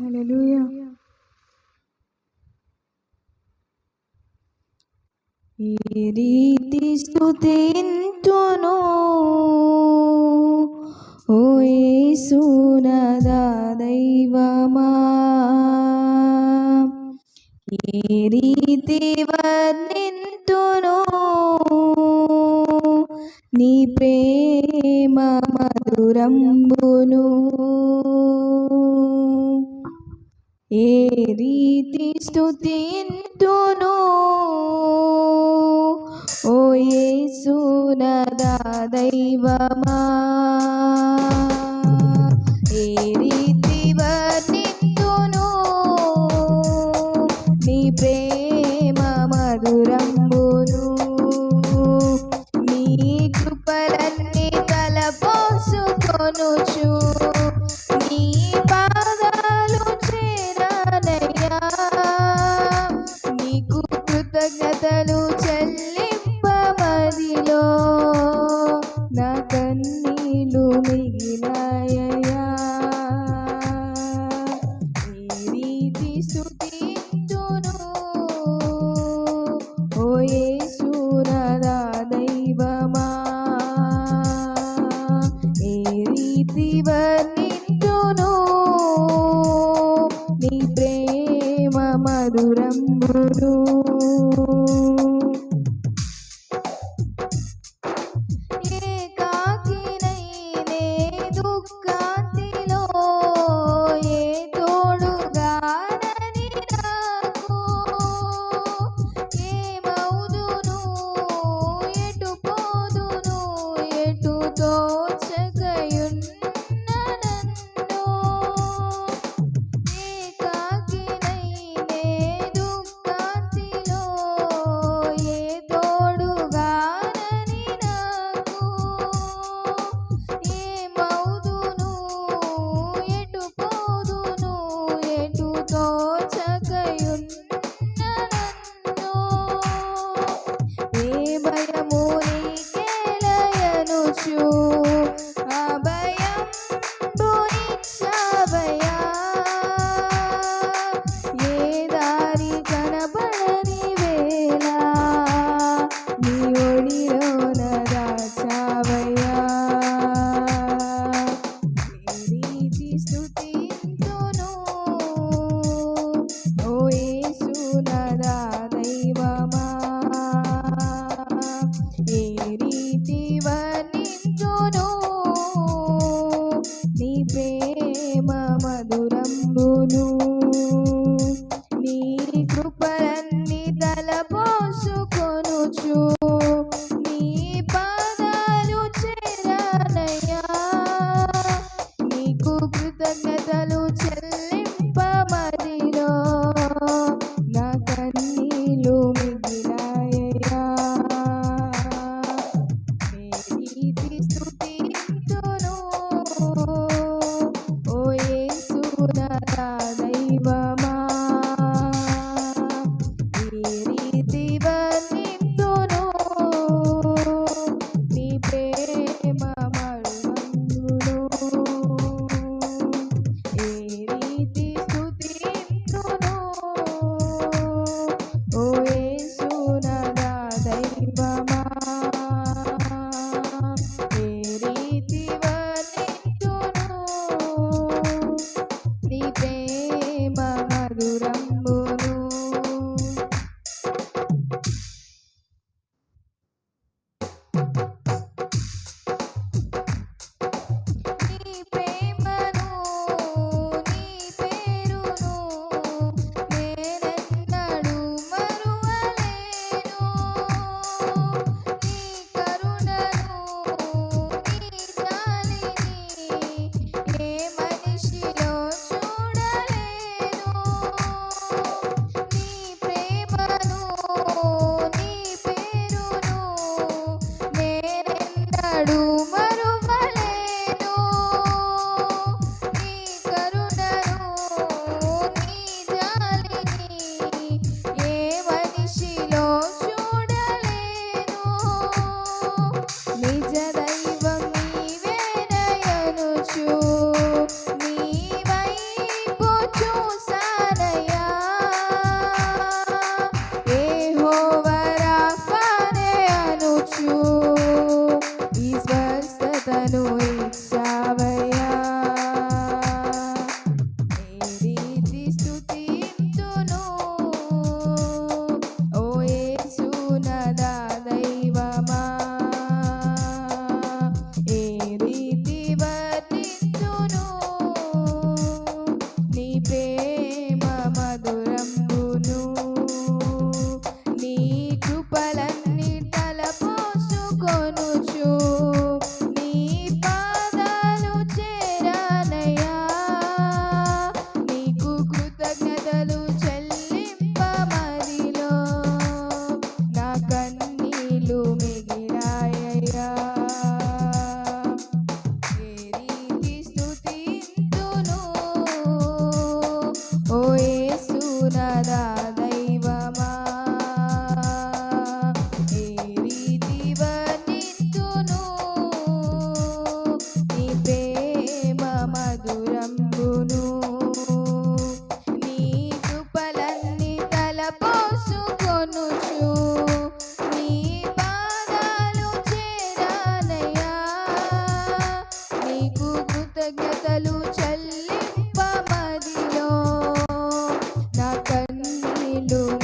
హలలుయా ఈ రీతి స్థుతింతును ఓయేసునదా దైవమా. ఏ రీతి వర్ణింతును నీ ప్రేమ మధురంబును. ఏ రీతి స్థుతింతును ఓ యేసునదా దైవమా? నీళ్ళు మిగిలాయయా deep. ছিল